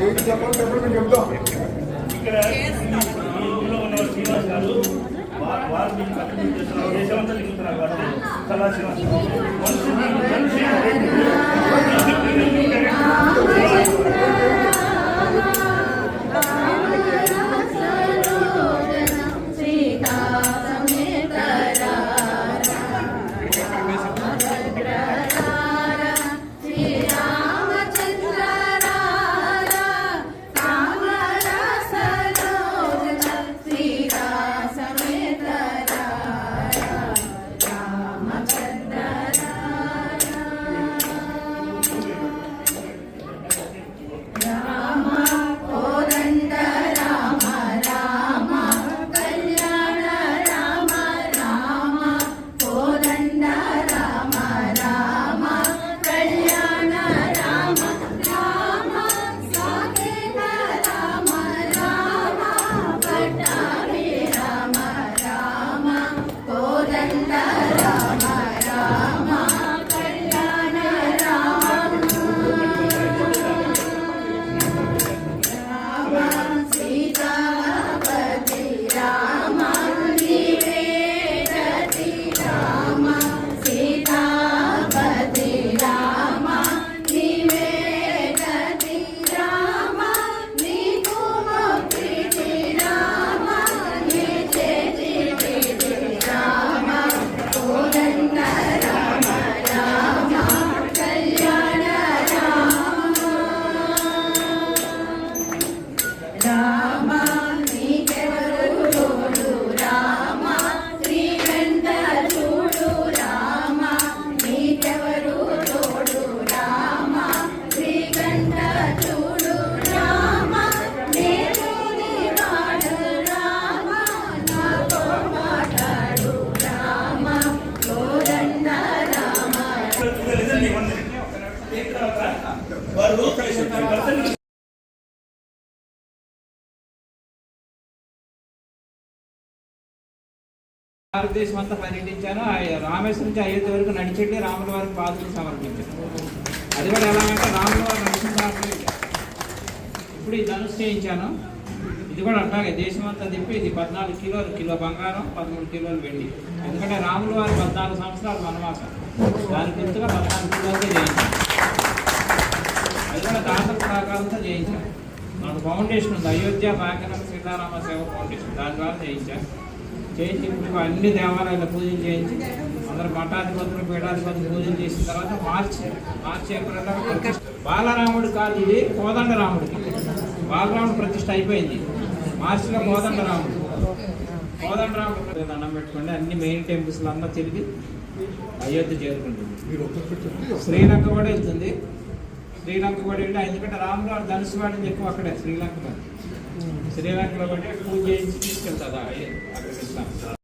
ఏంటి చెప్పాలి చెప్పండి మేము ఇక్కడ ఉన్న శ్రీనివాస్ గారు వారు మీకు దేశమంతా తిరుగుతున్నారు కాబట్టి కళాశ్రీనివాస్ వారు భారతదేశం అంతా పర్యటించాను. ఆ రామేశ్వరం నుంచి అయోధ్య వరకు నడిచెళ్ళి రాముల వారికి పాదులు సమర్పించాను అది కూడా ఎలా అంటే రాముల వారు నడిచిన ఇప్పుడు ఈ ధనుసు చేయించాను. ఇది కూడా అట్లాగే దేశం అంతా తిప్పి ఇది పద్నాలుగు కిలోలు కిలో బంగారం పదమూడు కిలోలు వెండి. ఎందుకంటే రాముల వారి పద్నాలుగు సంవత్సరాలు వనవాసం. దాని గుర్తుగా పద్నాలుగు కిలోలతో చేయించాను. సహకారంతో చేయించాను నాకు ఫౌండేషన్ ఉంది. అయోధ్య భాగ్యనగర సీతారామ సేవ ఫౌండేషన్. దాని ద్వారా చేయించాను చేయించి ఇప్పుడు అన్ని దేవాలయాల పూజలు చేయించి అందరు మఠాధిపతులు పీఠాధిపతులు పూజలు చేసిన తర్వాత మార్చి మార్చి ప్రతిష్ఠ బాలరాముడు కాదు ఇది కోదండ రాముడికి బాలరాముడు ప్రతిష్ఠ అయిపోయింది. మార్చిలో కోదండ రాముడు కోదండ రాముడు దండం పెట్టుకోండి. అన్ని మెయిన్ టెంపుల్స్ అంతా తిరిగి అయోధ్య చేరుకుంటుంది. శ్రీలంక కూడా వెళ్తుంది. శ్రీలంక కూడా వెళ్ళి ఎందుకంటే ధనుసు వాడిని ఎక్కువ అక్కడే శ్రీలంకలో. శ్రీలంకలో పట్టి పూజ చేయించి తీసుకెళ్తుంది అక్కడికి ఇస్తాం